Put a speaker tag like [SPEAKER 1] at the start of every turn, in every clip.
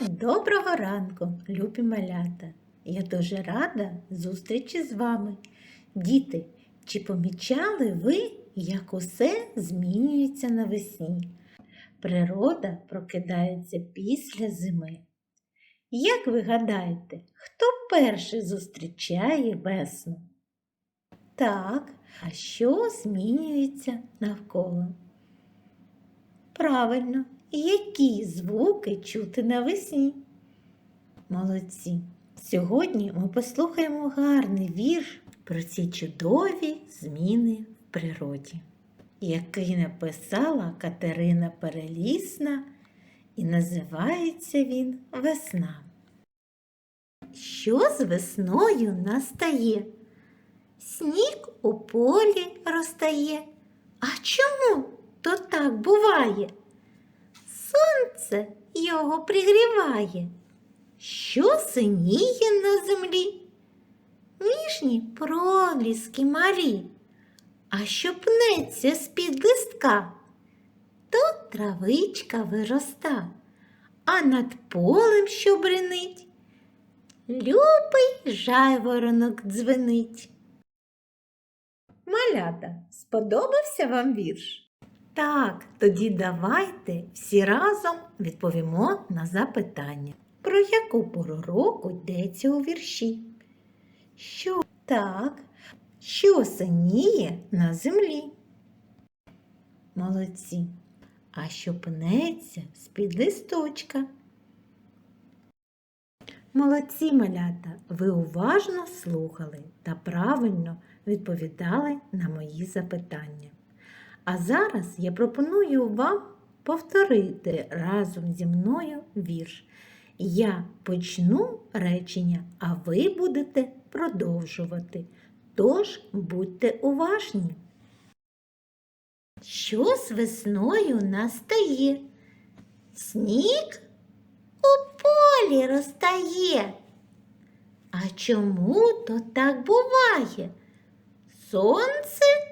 [SPEAKER 1] Доброго ранку, любі малята! Я дуже рада зустрічі з вами. Діти, чи помічали ви, як усе змінюється навесні? Природа прокидається після зими. Як ви гадаєте, хто перший зустрічає весну? Так, а що змінюється навколо? Правильно, які звуки чути навесні? Молодці! Сьогодні ми послухаємо гарний вірш про ці чудові зміни в природі, який написала Катерина Перелісна, і називається він Весна. Що з весною настає? Сніг у полі розтає. А чому то так буває? Сонце його пригріває. Що синіє на землі? Ніжні проліски малі, а що пнеться з-під листка, то травичка вироста, а над полем, що бренить, любий жайворонок дзвенить. Малята, сподобався вам вірш? Так, тоді давайте всі разом відповімо на запитання. Про яку пору року йдеться у вірші? Що так, що синіє на землі? Молодці. А що пнеться з-під листочка? Молодці малята, ви уважно слухали та правильно відповідали на мої запитання. А зараз я пропоную вам повторити разом зі мною вірш. Я почну речення, а ви будете продовжувати. Тож будьте уважні. Що з весною настає? Сніг у полі розтає. А чому то так буває? Сонце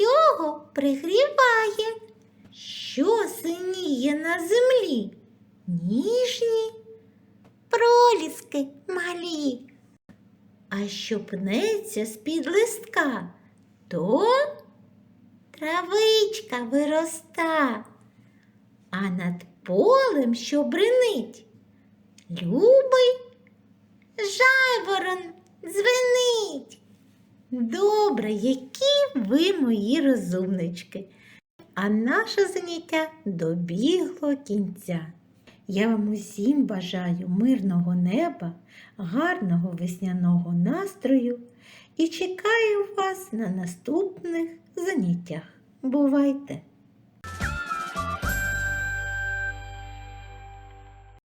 [SPEAKER 1] його пригріває. Що синіє на землі? Ніжні проліски малі. А що пнеться з-під листка, то травичка вироста, а над полем, що бренить, любий жайворон дзвенить. Добре, які ви мої розумнички. А наше заняття добігло кінця. Я вам усім бажаю мирного неба, гарного весняного настрою і чекаю вас на наступних заняттях. Бувайте!